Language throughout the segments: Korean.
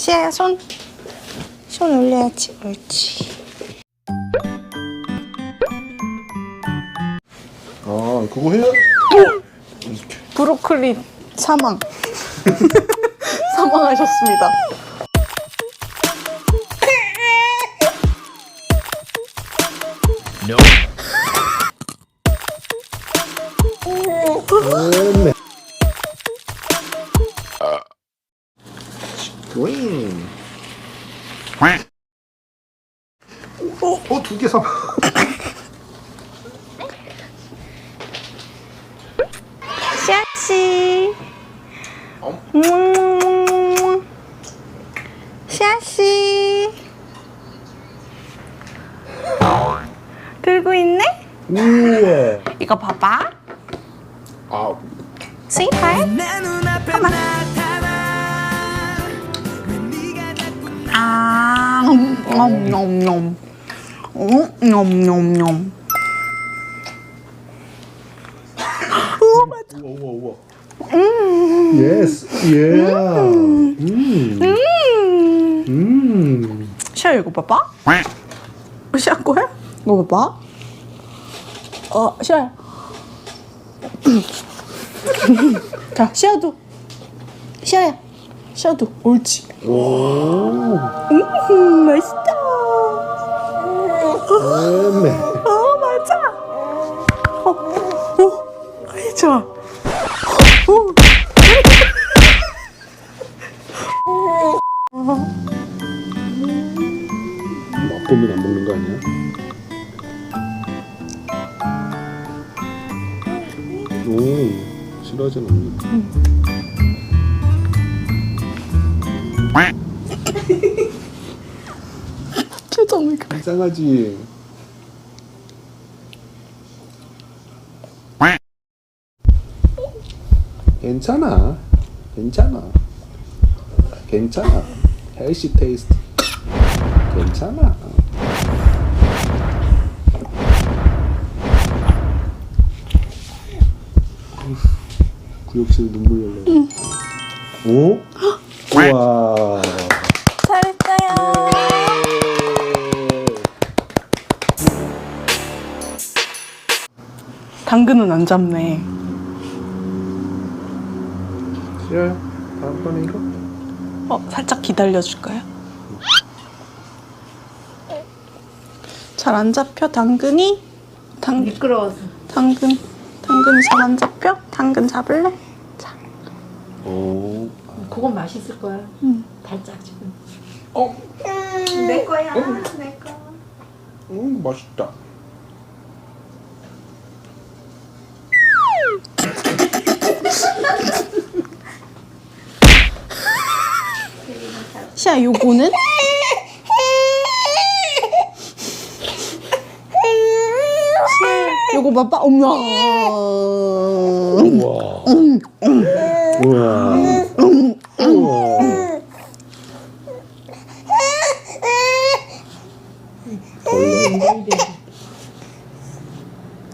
시아야 손. 손 올려야지. 옳지. 아 그거 해야 이렇게 브로콜리 사망. 사망하셨습니다. 네. 어? 어? 두개사 시아씨. 어? 음. 시아씨. 들고 있네? 우와 이거 봐봐. 아 스윗하이. 아, 냠냠냠. 어, 냠냠냠. 우와 우와 우와 예스 예 음. 음. 시아 이거 봐봐. 시아 거야? 이거 봐봐. 어, 시아야. 자, 시아도. 시아야. 시아도. 옳지. 오 음, 맛있다. 네. 어, 맞아. 어, 어, 좋아. 어. 맛보면 안 먹는 거 아니야? 오 싫어하진 않네 표 이상하지. 괜찮아. 괜찮아. 괜찮아. 헬시 테이스트 괜찮아. 구역질 눈물 열려 오? 우와 당근은 안 잡네. 시야 다음번에 이거 어, 살짝 기다려줄까요? 잘 안 잡혀 당근이? 당 미끄러워서. 당근 당근이 잘 안 잡혀? 당근 잡을래? 자, 오 그건 맛있을 거야. 음. 달짝지근. 어? 내 거야. 내 거. 음 맛있다 시아 요거는? 시아 요거 봐봐. 엄마. 우와 우와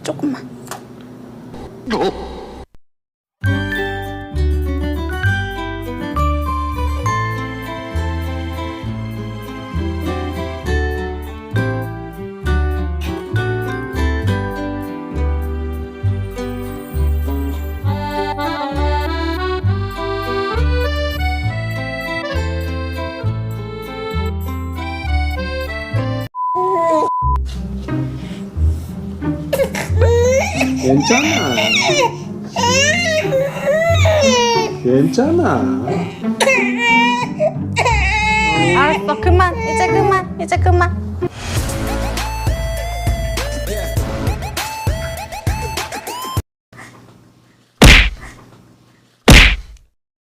조금만. 괜찮아 괜찮아 알았어. 그만. 이제 그만. 이제 그만.